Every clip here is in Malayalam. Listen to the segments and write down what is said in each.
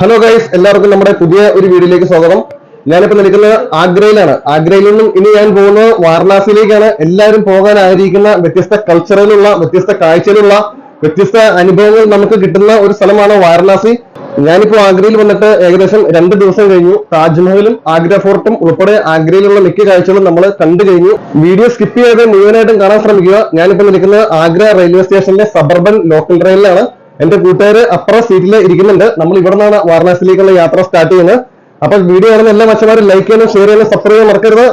ഹലോ ഗൈസ് എല്ലാവർക്കും നമ്മുടെ പുതിയ ഒരു വീഡിയോയിലേക്ക് സ്വാഗതം. ഞാനിപ്പോ നിൽക്കുന്നത് ആഗ്രയിലാണ്. ആഗ്രയിൽ നിന്നും ഇനി ഞാൻ പോകുന്നത് വാരണാസിയിലേക്കാണ്. എല്ലാവരും പോകാൻ ആഗ്രഹിക്കുന്ന വ്യത്യസ്ത കൾച്ചറിലുള്ള വ്യത്യസ്ത കാഴ്ചയിലുള്ള വ്യത്യസ്ത അനുഭവങ്ങൾ നമുക്ക് കിട്ടുന്ന ഒരു സ്ഥലമാണ് വാരണാസി. ഞാനിപ്പോ ആഗ്രയിൽ വന്നിട്ട് ഏകദേശം രണ്ട് ദിവസം കഴിഞ്ഞു. താജ്മഹലും ആഗ്ര ഫോർട്ടും ഉൾപ്പെടെ ആഗ്രയിലുള്ള മിക്ക കാഴ്ചകളും നമ്മൾ കണ്ടു കഴിഞ്ഞു. വീഡിയോ സ്കിപ്പ് ചെയ്ത് മുഴുവനായിട്ടും കാണാൻ ശ്രമിക്കുക. ഞാനിപ്പോ നിൽക്കുന്നത് ആഗ്ര റെയിൽവേ സ്റ്റേഷനിലെ സബർബൻ ലോക്കൽ ട്രെയിനിലാണ് എന്റെ കൂട്ടുകാര് അപ്പുറ സീറ്റിൽ ഇരിക്കുന്നുണ്ട്. നമ്മൾ ഇവിടെ നിന്നാണ് വാരണാസിയിലേക്കുള്ള യാത്ര സ്റ്റാർട്ട് ചെയ്യുന്നത്. അപ്പൊ വീഡിയോ കാണുന്ന എല്ലാ മച്ചമാരും ലൈക്ക് ചെയ്യാനും ഷെയർ ചെയ്യാനും സബ്സ്ക്രൈബ് ചെയ്യാൻ മറക്കരുത്.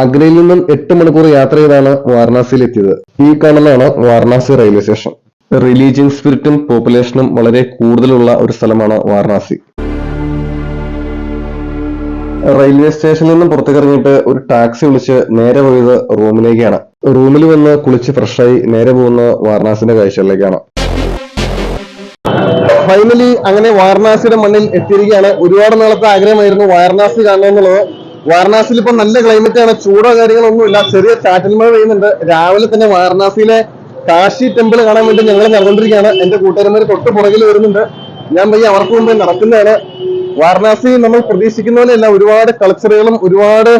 ആഗ്രയിൽ നിന്നും എട്ട് മണിക്കൂർ യാത്ര ചെയ്താണ് വാരണാസിയിൽ എത്തിയത്. ഈ കാണുന്നതാണ് വാരണാസി റെയിൽവേ സ്റ്റേഷൻ റിലീജിയൻ സ്പിരിറ്റും പോപ്പുലേഷനും വളരെ കൂടുതലുള്ള ഒരു സ്ഥലമാണ് വാരണാസി. റെയിൽവേ സ്റ്റേഷനിൽ നിന്നും പുറത്തേക്കിറങ്ങിയിട്ട് ഒരു ടാക്സി വിളിച്ച് നേരെ പോയത് റൂമിലേക്കാണ്. റൂമിൽ വന്ന് കുളിച്ച് ഫ്രഷായി നേരെ പോകുന്ന വാരണാസിന്റെ കാഴ്ചകളിലേക്കാണ്. ഫൈനലി അങ്ങനെ വാരണാസിയുടെ മണ്ണിൽ എത്തിയിരിക്കുകയാണ്. ഒരുപാട് നാളത്തെ ആഗ്രഹമായിരുന്നു വാരണാസി കാണണം എന്നുള്ളത്. വാരണാസിയിൽ ഇപ്പൊ നല്ല ക്ലൈമറ്റ് ആണ് ചൂടോ കാര്യങ്ങളൊന്നുമില്ല. ചെറിയ ചാറ്റൽ മഴ പെയ്യുന്നുണ്ട്. രാവിലെ തന്നെ വാരണാസിയിലെ കാശി ടെമ്പിൾ കാണാൻ വേണ്ടി ഞങ്ങൾ നടന്നുകൊണ്ടിരിക്കുകയാണ്. എന്റെ കൂട്ടുകാരന്മാർ തൊട്ട് പുറകിൽ വരുന്നുണ്ട്. ഞാൻ പയ്യെ അവർക്ക് മുമ്പ് നടക്കുന്നതാണ്. വാരണാസി നമ്മൾ പ്രതീക്ഷിക്കുന്ന പോലെയല്ല ഒരുപാട് കൾച്ചറുകളും ഒരുപാട്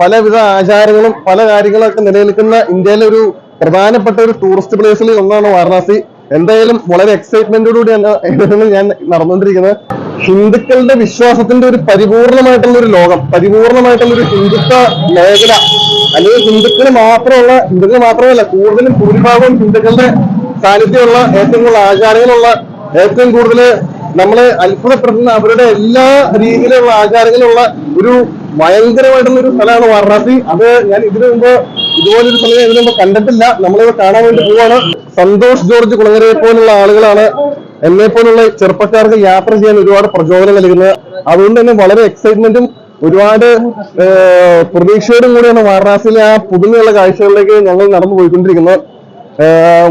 പലവിധ ആചാരങ്ങളും പല കാര്യങ്ങളൊക്കെ നിലനിൽക്കുന്ന ഇന്ത്യയിലെ ഒരു പ്രധാനപ്പെട്ട ഒരു ടൂറിസ്റ്റ് പ്ലേസിൽ ഒന്നാണ് വാരണാസി. എന്തായാലും വളരെ എക്സൈറ്റ്മെന്റോടുകൂടിയാണ് കൂടിയാണ് ഞാൻ നടന്നുകൊണ്ടിരിക്കുന്നത്. ഹിന്ദുക്കളുടെ വിശ്വാസത്തിന്റെ ഒരു പരിപൂർണമായിട്ടുള്ള ഒരു ലോകം പരിപൂർണമായിട്ടുള്ള ഒരു ഹിന്ദുത്വ മേഖല അല്ലെങ്കിൽ ഹിന്ദുക്കൾ മാത്രമുള്ള ഹിന്ദുക്കൾ മാത്രമല്ല കൂടുതലും ഭൂരിഭാഗവും ഹിന്ദുക്കളുടെ സാന്നിധ്യമുള്ള ഏറ്റവും കൂടുതൽ ആചാരങ്ങളുള്ള ഏറ്റവും കൂടുതൽ നമ്മളെ അത്ഭുതപ്പെടുത്തുന്ന അവരുടെ എല്ലാ രീതിയിലുള്ള ആചാരങ്ങളുള്ള ഒരു ഭയങ്കരമായിട്ടുള്ള ഒരു സ്ഥലമാണ് വാരണാസി. അത് ഞാൻ ഇതിനു മുമ്പ് ഇതുപോലൊരു സ്ഥലം ഇതിനു മുമ്പ് കണ്ടിട്ടില്ല. നമ്മളിത് കാണാൻ വേണ്ടി പോവാണ്. സന്തോഷ് ജോർജ് കുളങ്ങരയെ പോലുള്ള ആളുകളാണ് എന്നെ പോലുള്ള ചെറുപ്പക്കാർക്ക് യാത്ര ചെയ്യാൻ ഒരുപാട് പ്രചോദനം നൽകുന്നത്. അതുകൊണ്ട് തന്നെ വളരെ എക്സൈറ്റ്മെന്റും ഒരുപാട് പ്രതീക്ഷയോടും കൂടിയാണ് വാരണാസിയിലെ ആ പുതുമയുള്ള കാഴ്ചകളിലേക്ക് ഞങ്ങൾ നടന്നു പോയിക്കൊണ്ടിരിക്കുന്നത്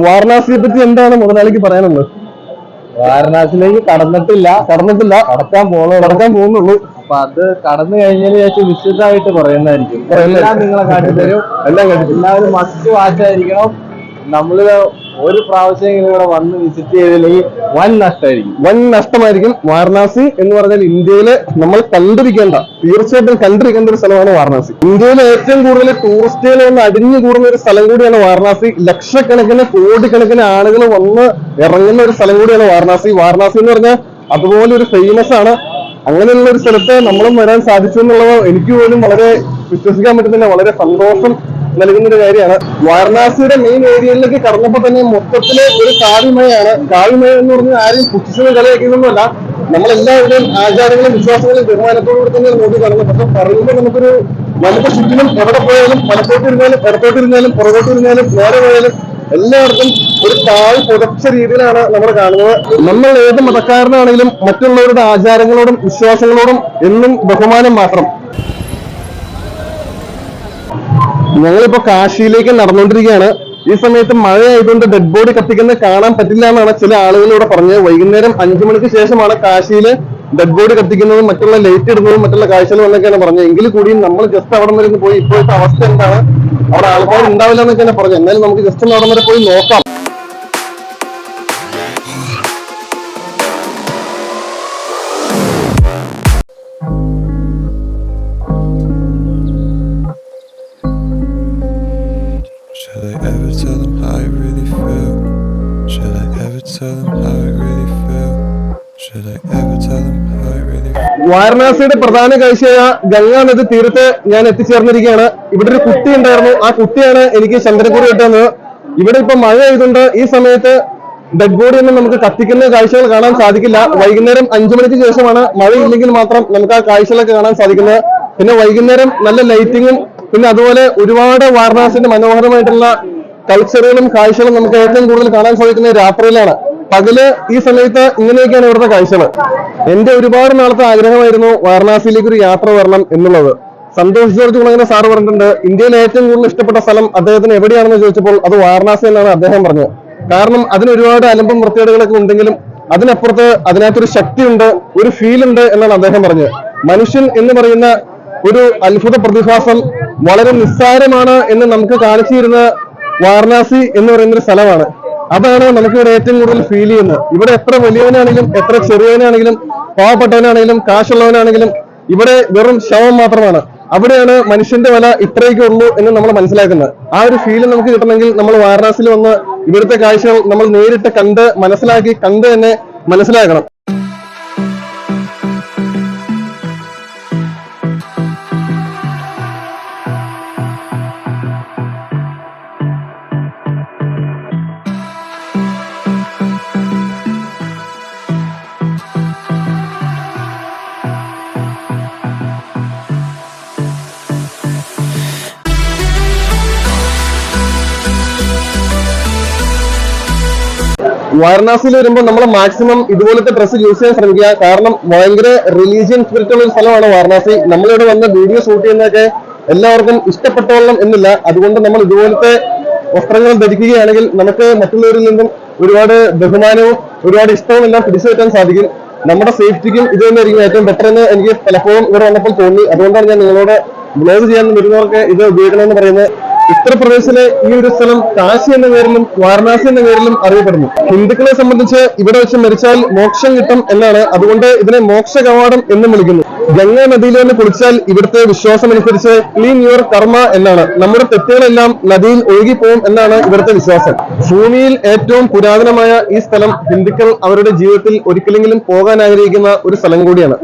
വാരണാസിയെ പറ്റി എന്താണ് മുതലാളിക്ക് പറയാനുള്ളത്? വാരണാസിയിലേക്ക് കടന്നിട്ടില്ല. കടന്നിട്ടില്ല. കടക്കാൻ പോകണം കടക്കാൻ പോകുന്നുള്ളൂ. അപ്പൊ അത് കടന്നു കഴിഞ്ഞാൽ ശേഷം വിശദമായിട്ട് പറയുന്നതായിരിക്കും. എല്ലാം നിങ്ങളെ കാട്ടിത്തരും എല്ലാം എല്ലാവരും മസ്റ്റ് വാച്ചായിരിക്കണം നമ്മൾ ഒരു പ്രാവശ്യം ഇവിടെ വന്ന് വിസിറ്റ് ചെയ്തില്ലെങ്കിൽ വൻ നഷ്ടമായിരിക്കും. വൻ നഷ്ടമായിരിക്കും. വാരണാസി എന്ന് പറഞ്ഞാൽ ഇന്ത്യയിലെ നമ്മൾ കണ്ടിരിക്കേണ്ട തീർച്ചയായിട്ടും കണ്ടിരിക്കേണ്ട ഒരു സ്ഥലമാണ് വാരണാസി. ഇന്ത്യയിലെ ഏറ്റവും കൂടുതൽ ടൂറിസ്റ്റുകൾ വന്ന് അടിഞ്ഞു കൂടുന്ന ഒരു സ്ഥലം കൂടിയാണ് വാരണാസി. ലക്ഷക്കണക്കിന് കോടിക്കണക്കിന് ആളുകൾ വന്ന് ഇറങ്ങുന്ന ഒരു സ്ഥലം കൂടിയാണ് വാരണാസി. വാരണാസി എന്ന് പറഞ്ഞാൽ അതുപോലെ ഒരു ഫേമസ് ആണ്. അങ്ങനെയുള്ള ഒരു സ്ഥലത്ത് നമ്മളും വരാൻ സാധിച്ചു എന്നുള്ളത് എനിക്ക് പോലും വളരെ വിശ്വസിക്കാൻ പറ്റുന്നില്ല. വളരെ സന്തോഷം നൽകുന്ന ഒരു കാര്യമാണ്. വാരണാസിയുടെ മെയിൻ ഏരിയയിലേക്ക് കടന്നപ്പോൾ തന്നെ മൊത്തത്തിൽ ഒരു കാവിമയാണ് കാവിമയ എന്ന് പറഞ്ഞാൽ ആരും പുച്ഛിച്ചത് കളിയാക്കുന്നൊന്നുമല്ല നമ്മളെല്ലാവരുടെയും ആചാരങ്ങളും വിശ്വാസങ്ങളും തീരുമാനത്തോടുകൂടി തന്നെ നോക്കി കാണുന്നു പക്ഷെ പറയുമ്പോൾ നമുക്കൊരു നമുക്ക് ചുറ്റിലും എവിടെ പോയാലും വലത്തോട്ടിരുന്നാലും ഇടത്തോട്ടിരുന്നാലും പുറകോട്ടിരുന്നാലും നേരെ പോയാലും എല്ലാവർക്കും ഒരു താഴ് പുതച്ച രീതിയിലാണ് നമ്മൾ കാണുന്നത്. നമ്മൾ ഏത് മതക്കാരനാണെങ്കിലും മറ്റുള്ളവരുടെ ആചാരങ്ങളോടും വിശ്വാസങ്ങളോടും എന്നും ബഹുമാനം മാത്രം. ഞങ്ങളിപ്പോ കാശിയിലേക്ക് നടന്നുകൊണ്ടിരിക്കുകയാണ്. ഈ സമയത്ത് മഴ ആയതുകൊണ്ട് ഡെഡ് ബോഡി കത്തിക്കുന്നത് കാണാൻ പറ്റില്ല എന്നാണ് ചില ആളുകളോട് പറഞ്ഞത്. വൈകുന്നേരം അഞ്ചു മണിക്ക് ശേഷമാണ് കാശിയിൽ ഡെഡ് ബോഡി കത്തിക്കുന്നതും മറ്റുള്ള ലൈറ്റ് ഇടുന്നതും മറ്റുള്ള കാഴ്ചകളും എന്നൊക്കെയാണ് പറഞ്ഞത്. എങ്കിൽ കൂടിയും നമ്മൾ ജസ്റ്റ് അവിടെ വരെ പോയി ഇപ്പോഴത്തെ അവസ്ഥ എന്താണ്? അവിടെ ആൾക്കാർ ഉണ്ടാവില്ല എന്നൊക്കെയാണ് പറഞ്ഞത്. എന്നാലും നമുക്ക് ജസ്റ്റ് അവിടെ വരെ പോയി നോക്കാം. I really feel? Should I ever tell them how I really feel? Should I ever tell them how I really feel? വാരണാസിയുടെ പ്രധാന കാഴ്ചയായ ഗംഗാ നദി തീരത്ത് ഞാൻ എത്തിച്ചേർന്നിരിക്കുകയാണ് ഇവിടെ ഒരു കുട്ടി ഉണ്ടായിരുന്നു ആ കുട്ടിയാണ് എനിക്ക് ശങ്കരക്കുറി കിട്ടുന്നത് ഇവിടെ ഇപ്പൊ മഴ ആയതുകൊണ്ട് ഈ സമയത്ത് ഡെഡ് ബോഡി ഒന്നും നമുക്ക് കത്തിക്കുന്ന കാഴ്ചകൾ കാണാൻ സാധിക്കില്ല വൈകുന്നേരം അഞ്ചു മണിക്ക് ശേഷമാണ് മഴയില്ലെങ്കിൽ മാത്രം നമുക്ക് ആ കാഴ്ചകളൊക്കെ കാണാൻ സാധിക്കുന്നത് പിന്നെ വൈകുന്നേരം നല്ല ലൈറ്റിങ്ങും പിന്നെ അതുപോലെ ഒരുപാട് വാരണാസിന്റെ മനോഹരമായിട്ടുള്ള കൾച്ചറുകളും കാഴ്ചകളും നമുക്ക് ഏറ്റവും കൂടുതൽ കാണാൻ സാധിക്കുന്നത് രാത്രിയിലാണ് പകൽ ഈ സമയത്ത് ഇങ്ങനെയൊക്കെയാണ് ഇവിടുത്തെ കാഴ്ചകൾ എന്റെ ഒരുപാട് നാളത്തെ ആഗ്രഹമായിരുന്നു വാരണാസിയിലേക്ക് ഒരു യാത്ര വരണം എന്നുള്ളത്. സന്തോഷ് ജോർജ് കുളങ്ങനെ സാറ് പറഞ്ഞിട്ടുണ്ട്. ഇന്ത്യയിൽ ഏറ്റവും കൂടുതൽ ഇഷ്ടപ്പെട്ട സ്ഥലം അദ്ദേഹത്തിന് എവിടെയാണെന്ന് ചോദിച്ചപ്പോൾ അത് വാരണാസി എന്നാണ് അദ്ദേഹം പറഞ്ഞത്. കാരണം അതിന് ഒരുപാട് അലമ്പും വൃത്തികേടുകളൊക്കെ ഉണ്ടെങ്കിലും അതിനപ്പുറത്ത് അതിനകത്തൊരു ശക്തിയുണ്ട് ഒരു ഫീൽ ഉണ്ട് എന്നാണ് അദ്ദേഹം പറഞ്ഞത്. മനുഷ്യൻ എന്ന് പറയുന്ന ഒരു അത്ഭുത പ്രതിഭാസം വളരെ നിസ്സാരമാണ് എന്ന് നമുക്ക് കാണിച്ചു തരുന്ന വാരണാസി എന്ന് പറയുന്ന ഒരു സ്ഥലമാണ്. അതാണ് നമുക്ക് ഇവിടെ ഏറ്റവും കൂടുതൽ ഫീൽ ചെയ്യുന്നത്. ഇവിടെ എത്ര വലിയവനാണെങ്കിലും എത്ര ചെറിയവനാണെങ്കിലും പാവപ്പെട്ടവനാണെങ്കിലും കാശുള്ളവനാണെങ്കിലും ഇവിടെ വെറും ശവം മാത്രമാണ്. അവിടെയാണ് മനുഷ്യന്റെ വില ഇത്രയൊക്കെ ഉള്ളൂ എന്ന് നമ്മൾ മനസ്സിലാക്കുന്നത്. ആ ഒരു ഫീൽ നമുക്ക് കിട്ടണമെങ്കിൽ നമ്മൾ വാരണാസിയിൽ വന്ന് ഇവിടുത്തെ കാഴ്ചകൾ നമ്മൾ നേരിട്ട് കണ്ട് മനസ്സിലാക്കി കണ്ട് തന്നെ മനസ്സിലാക്കണം. വാരണാസിയിൽ വരുമ്പോൾ നമ്മൾ മാക്സിമം ഇതുപോലത്തെ ഡ്രസ്സ് യൂസ് ചെയ്യാൻ ശ്രമിക്കുക. കാരണം ഭയങ്കര റിലീജിയൻ സ്പിരിറ്റ് ഉള്ള ഒരു സ്ഥലമാണ് വാരണാസി. നമ്മളിവിടെ വന്ന് വീഡിയോ ഷൂട്ട് ചെയ്യുന്നതൊക്കെ എല്ലാവർക്കും ഇഷ്ടപ്പെട്ടോളണം എന്നില്ല. അതുകൊണ്ട് നമ്മൾ ഇതുപോലത്തെ വസ്ത്രങ്ങൾ ധരിക്കുകയാണെങ്കിൽ നമുക്ക് മറ്റുള്ളവരിൽ നിന്നും ഒരുപാട് ബഹുമാനവും ഒരുപാട് ഇഷ്ടവും എല്ലാം പിടിച്ചു സാധിക്കും. നമ്മുടെ സേഫ്റ്റിക്കും ഇത് തന്നെയായിരിക്കും ഏറ്റവും ബെറ്റർ എന്ന് എനിക്ക് പലപ്പോഴും ഇവിടെ വന്നപ്പോൾ തോന്നി. അതുകൊണ്ടാണ് ഞാൻ നിങ്ങളോട് ബ്ലോഗ് ചെയ്യാൻ വരുന്നവർക്ക് ഇത് ഉപയോഗിക്കണമെന്ന് പറയുന്നത്. ഉത്തർപ്രദേശിലെ ഈ ഒരു സ്ഥലം കാശി എന്ന പേരിലും വാരണാസി എന്ന പേരിലും അറിയപ്പെടുന്നു. ഹിന്ദുക്കളെ സംബന്ധിച്ച് ഇവിടെ വെച്ച് മരിച്ചാൽ മോക്ഷം കിട്ടും എന്നാണ് അതുകൊണ്ട് ഇതിനെ മോക്ഷ കവാടം എന്നും വിളിക്കുന്നു. ഗംഗാ നദിയിൽ നിന്ന് കുളിച്ചാൽ ഇവിടുത്തെ വിശ്വാസം അനുസരിച്ച് ക്ലീൻ യുവർ കർമ്മ എന്നാണ്. നമ്മുടെ തെറ്റുകളെല്ലാം നദിയിൽ ഒഴുകിപ്പോവും എന്നാണ് ഇവിടുത്തെ വിശ്വാസം. ഭൂമിയിൽ ഏറ്റവും പുരാതനമായ ഈ സ്ഥലം ഹിന്ദുക്കൾ അവരുടെ ജീവിതത്തിൽ ഒരിക്കലെങ്കിലും പോകാൻ ആഗ്രഹിക്കുന്ന ഒരു സ്ഥലം കൂടിയാണ്.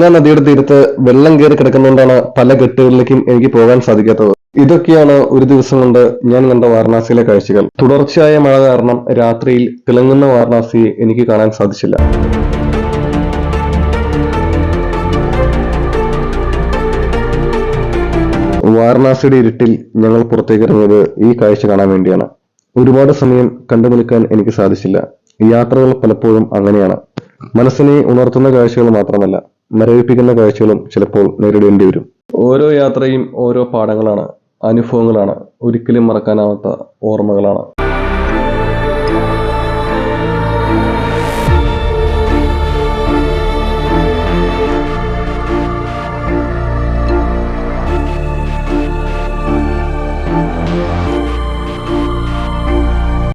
ഗംഗാ നദിയുടെ തീരത്ത് വെള്ളം കയറി കിടക്കുന്നതുകൊണ്ടാണ് പല കെട്ടുകളിലേക്കും എനിക്ക് പോകാൻ സാധിക്കാത്തത്. ഇതൊക്കെയാണ് ഒരു ദിവസം കൊണ്ട് ഞാൻ കണ്ട വാരണാസിയിലെ കാഴ്ചകൾ. തുടർച്ചയായ മഴ കാരണം രാത്രിയിൽ തിളങ്ങുന്ന വാരണാസിയെ എനിക്ക് കാണാൻ സാധിച്ചില്ല. വാരണാസിയുടെ ഇരുട്ടിൽ ഞങ്ങൾ പുറത്തേക്ക് ഇറങ്ങിയത് ഈ കാഴ്ച കാണാൻ വേണ്ടിയാണ്. ഒരുപാട് സമയം കണ്ടു നിൽക്കാൻ എനിക്ക് സാധിച്ചില്ല. യാത്രകൾ പലപ്പോഴും അങ്ങനെയാണ്. മനസ്സിനെ ഉണർത്തുന്ന കാഴ്ചകൾ മാത്രമല്ല മരവിപ്പിക്കുന്ന കാഴ്ചകളും ചിലപ്പോൾ നേരിടേണ്ടി വരും. ഓരോ യാത്രയും ഓരോ പാഠങ്ങളാണ് അനുഭവങ്ങളാണ് ഒരിക്കലും മറക്കാനാവാത്ത ഓർമ്മകളാണ്.